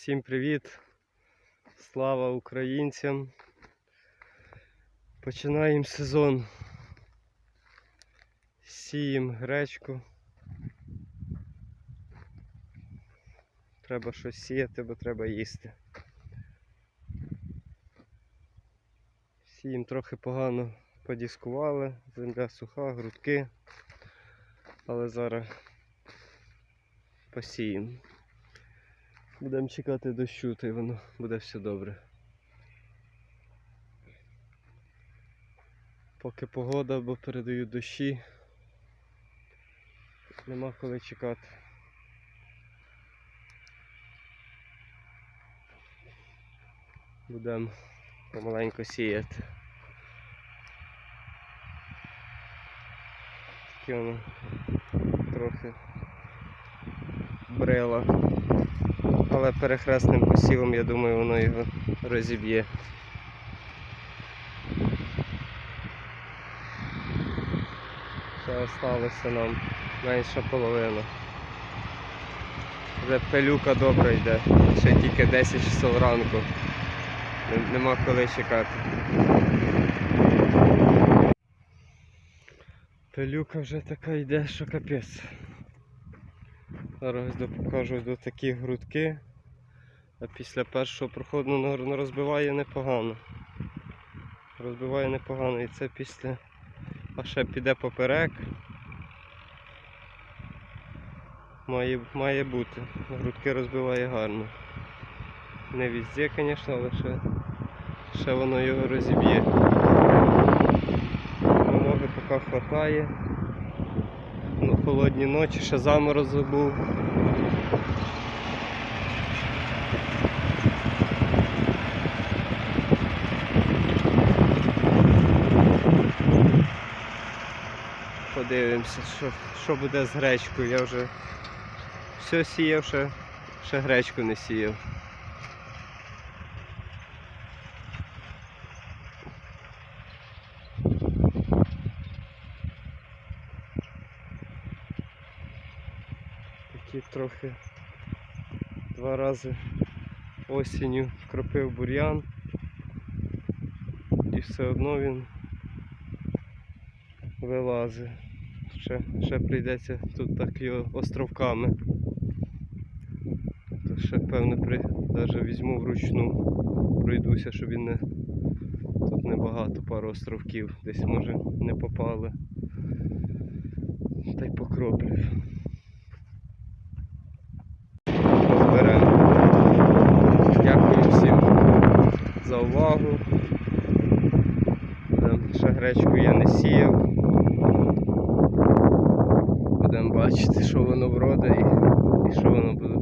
Всім привіт! Слава українцям! Починаємо сезон. Сіємо гречку. Треба щось сіяти, бо треба їсти. Сіємо трохи погано подіскували, земля суха, грудки. Але зараз посіємо. Будемо чекати дощу, то й воно буде все добре. Поки погода, бо передають дощі. Нема коли чекати. Будемо помаленьку сіяти. Таке воно трохи брела. Але перехресним посівом, я думаю, воно його розіб'є. Ще осталося нам менша половина. Вже пилюка добре йде, ще тільки 10 часов ранку. Нема коли чекати. Пилюка вже така йде, що капець. Зараз покажу до такі грудки. А після першого проходу ну, розбиває непогано. Розбиває непогано і це після. А ще піде поперек. Має, має бути. Грудки розбиває гарно. Не везде, звісно, але ще, ще воно його розіб'є. Вимоги поки хватає. Холодні ночі, ще заморозок був. Подивимося, що, що буде з гречкою. Я вже все сіяв, ще, ще гречку не сіяв. Такі трохи два рази осінню кропив бур'ян. І все одно він вилазить. Ще, ще прийдеться тут так його островками. То ще певне при, навіть візьму вручну, пройдуся, щоб він не. Тут небагато, пару островків, десь може не попали. Та й покроплю. Увагу. Ще гречку я не сіяв. Будемо бачити, що воно вроде і, і що воно буде